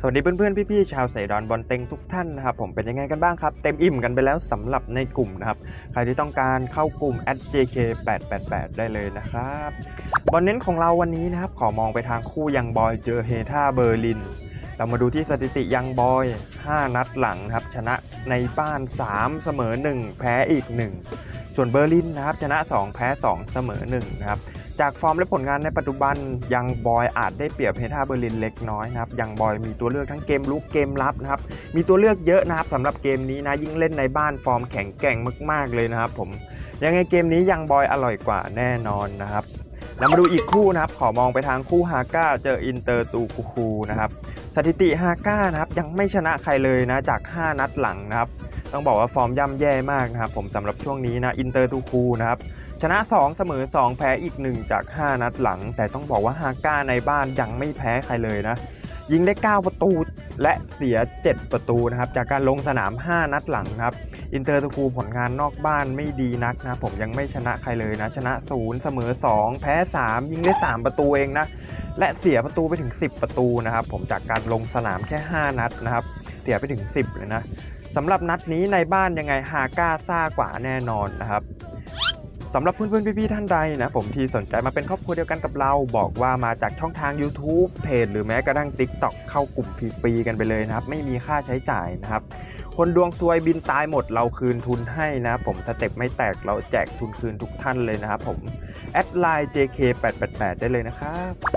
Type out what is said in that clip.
สวัสดีเพื่อนๆพี่ๆชาวเสดอนบอลเต็งทุกท่านนะครับผมเป็นยังไงกันบ้างครับ เต็มอิ่มกันไปแล้วสำหรับในกลุ่มนะครับ ใครที่ต้องการเข้ากลุ่ม @jk888 ได้เลยนะครับ บอลเน้นของเราวันนี้นะครับ ขอมองไปทางคู่ยังบอยเจอเฮท่าเบอร์ลิน เรามาดูที่สถิติยังบอย 5 นัดหลังครับ ชนะในบ้าน 3 เสมอ 1 แพ้อีก 1 ส่วนเบอร์ลินนะครับชนะ 2 แพ้ 2 เสมอ 1 นะครับ จากฟอร์มและผลงานในปัจจุบันยังบอยอาจได้เปรียบเฮท่าเบอร์ลินเล็กน้อยนะครับยังบอยมีตัวเลือกทั้งเกมลุกเกมรับนะครับ มีตัวเลือกเยอะนะครับสำหรับเกมนี้นะยิ่งเล่นในบ้านฟอร์มแข็งแกร่งมาก ๆ เลยนะครับผมยังไงเกมนี้ยังบอยอร่อยกว่าแน่นอนนะครับเรามาดูอีกคู่นะครับ ขอมองไปทางคู่ฮาก้าเจออินเตอร์ตูกูคูนะครับ สถิติฮาก้านะครับยังไม่ชนะใครเลยนะจาก 5 นัดหลังนะครับต้องบอกว่าฟอร์มย่ำแย่มากนะครับผมสำหรับช่วงนี้นะอินเตอร์ตูคูนะครับชนะ 2 เสมอ 2 แพ้อีก 1 จาก 5 นัดหลัง แต่ต้องบอกว่าฮาก้าในบ้านยังไม่แพ้ใครเลยนะยิงได้ 9 ประตูและเสีย 7 ประตูนะครับจากการลงสนาม 5 นัดหลังครับอินเตอร์ตะคูผลงานนอกบ้านไม่ดีนักนะผมยังไม่ชนะใครเลยนะชนะ 0 เสมอ 2 แพ้ 3 ยิงได้ 3 ประตูเองนะ และเสียประตูไปถึง 10 ประตูนะครับ ผมจากการลงสนามแค่ 5 นัดนะครับ เสียไปถึง 10 เลยนะสำหรับนัดนี้ในบ้านยังไงฮาก้าซ่ากว่าแน่นอนนะครับสำหรับเพื่อนๆพี่ๆท่านใดนะผมที่สนใจมาเป็นครอบครัวเดียวกันกับเรา บอกว่ามาจากช่องทาง YouTube เพจหรือแม้กระทั่ง TikTok เข้ากลุ่มฟรีๆกันไปเลยนะครับ ไม่มีค่าใช้จ่ายนะครับ คนดวงซวยบินตายหมดเราคืนทุนให้นะผมสเต็ปไม่แตกเราแจกทุนคืนทุกท่านเลยนะครับผมแอดไลน์ JK888 ได้เลยนะครับ